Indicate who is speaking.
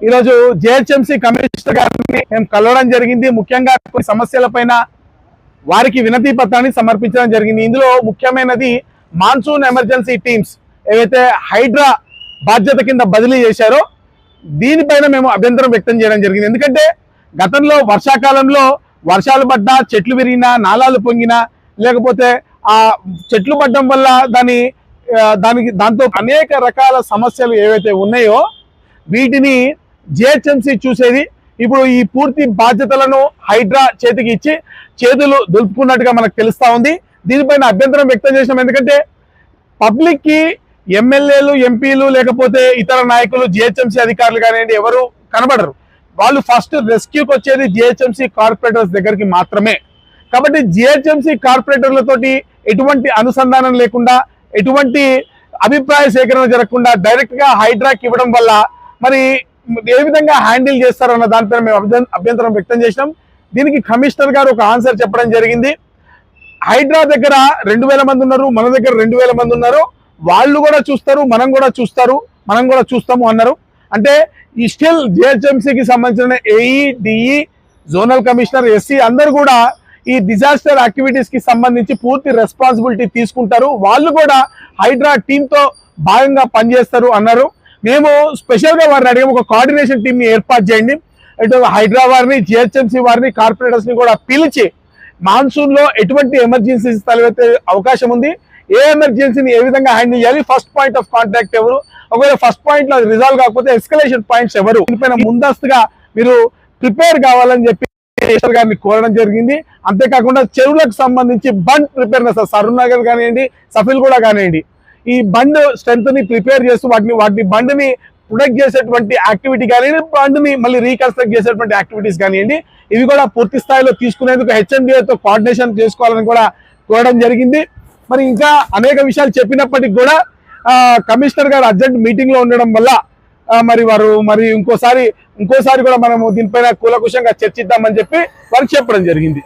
Speaker 1: ఈరోజు GHMC commissioner గారిని మేము కలవడం జరిగింది. ముఖ్యంగా కొన్ని సమస్యల పైన వారికి వినతి పత్రాన్ని సమర్పించడం జరిగింది. ఇందులో ముఖ్యమైనది మాన్సూన్ ఎమర్జెన్సీ టీమ్స్ ఏవైతే హైడ్రా బాధ్యత కింద బదిలీ చేశారో దీనిపైన మేము అభ్యంతరం వ్యక్తం చేయడం జరిగింది. ఎందుకంటే గతంలో వర్షాకాలంలో వర్షాలు పడ్డా చెట్లు విరిగినా నాలాలు పొంగినా లేకపోతే ఆ చెట్లు పడ్డం వల్ల దాని దానికి దాంతో అనేక రకాల సమస్యలు ఏవైతే ఉన్నాయో వీటిని జిహెచ్ఎంసీ చూసేది. ఇప్పుడు ఈ పూర్తి బాధ్యతలను హైడ్రా చేతికి ఇచ్చి చేతులు దులుపుకున్నట్టుగా మనకు తెలుస్తా ఉంది. దీనిపైన అభ్యంతరం వ్యక్తం చేసినాం. ఎందుకంటే పబ్లిక్కి ఎమ్మెల్యేలు ఎంపీలు లేకపోతే ఇతర నాయకులు జిహెచ్ఎంసీ అధికారులు కానివ్వండి ఎవరు కనబడరు. వాళ్ళు ఫస్ట్ రెస్క్యూకి వచ్చేది జిహెచ్ఎంసీ కార్పొరేటర్స్ దగ్గరికి మాత్రమే. కాబట్టి జిహెచ్ఎంసీ కార్పొరేటర్లతోటి ఎటువంటి అనుసంధానం లేకుండా ఎటువంటి అభిప్రాయ సేకరణ జరగకుండా డైరెక్ట్గా హైడ్రాక్ ఇవ్వడం వల్ల మరి ఏ విధంగా హ్యాండిల్ చేస్తారన్న దానిపైన మేము అభ్యంతరం వ్యక్తం చేసినాం. దీనికి కమిషనర్ గారు ఒక ఆన్సర్ చెప్పడం జరిగింది. హైడ్రా దగ్గర రెండు వేల మంది ఉన్నారు మన దగ్గర రెండు వేల మంది ఉన్నారు. వాళ్ళు కూడా చూస్తారు మనం కూడా చూస్తారు మనం కూడా చూస్తాము అన్నారు. అంటే ఈ స్టిల్ జిహెచ్ఎంసీకి సంబంధించిన AE DE zonal commissioner SC అందరు కూడా ఈ డిజాస్టర్ యాక్టివిటీస్కి సంబంధించి పూర్తి రెస్పాన్సిబిలిటీ తీసుకుంటారు. వాళ్ళు కూడా హైడ్రా టీంతో భాగంగా పనిచేస్తారు అన్నారు. మేము స్పెషల్గా వారిని అడిగాము. ఒక కోఆర్డినేషన్ టీమ్ని ఏర్పాటు చేయండి. ఇటు హైదరాబాద్ని జిహెచ్ఎంసీ వారిని కార్పొరేటర్స్ని కూడా పిలిచి మాన్సూన్లో ఎటువంటి ఎమర్జెన్సీస్ తలెత్తే అవకాశం ఉంది? ఏ ఎమర్జెన్సీని ఏ విధంగా హ్యాండిల్ చేయాలి? ఫస్ట్ పాయింట్ ఆఫ్ కాంటాక్ట్ ఎవరు? ఒకవేళ ఫస్ట్ పాయింట్లో రిజాల్వ్ కాకపోతే ఎస్కలేషన్ పాయింట్స్ ఎవరు? దీనిపైన ముందస్తుగా మీరు ప్రిపేర్ కావాలని చెప్పి మినిస్టర్ గారిని కోరడం జరిగింది. అంతేకాకుండా చెరువులకు సంబంధించి బండ్ ప్రిపేర్నెస్ సరుణ్ నగర్ కానివ్వండి సఫిల్ కూడా కానివ్వండి. ఈ బండ్ స్ట్రెంత్ని ప్రిపేర్ చేస్తూ వాటిని వాటిని బండ్ని ప్రొటెక్ట్ చేసేటువంటి యాక్టివిటీ కానీ బండ్ని మళ్ళీ రీకన్స్ట్రక్ట్ చేసేటువంటి యాక్టివిటీస్ కానివ్వండి ఇవి కూడా పూర్తి స్థాయిలో తీసుకునేందుకు హెచ్ఎండిఏతో కోఆర్డినేషన్ చేసుకోవాలని కూడా కోరడం జరిగింది. మరి ఇంకా అనేక విషయాలు చెప్పినప్పటికి కూడా కమిషనర్ గారు అర్జెంట్ మీటింగ్లో ఉండడం వల్ల మరి వారు మరి ఇంకోసారి ఇంకోసారి కూడా మనము దీనిపైన కూలకుశంగా చర్చిద్దామని చెప్పి వారికి చెప్పడం జరిగింది.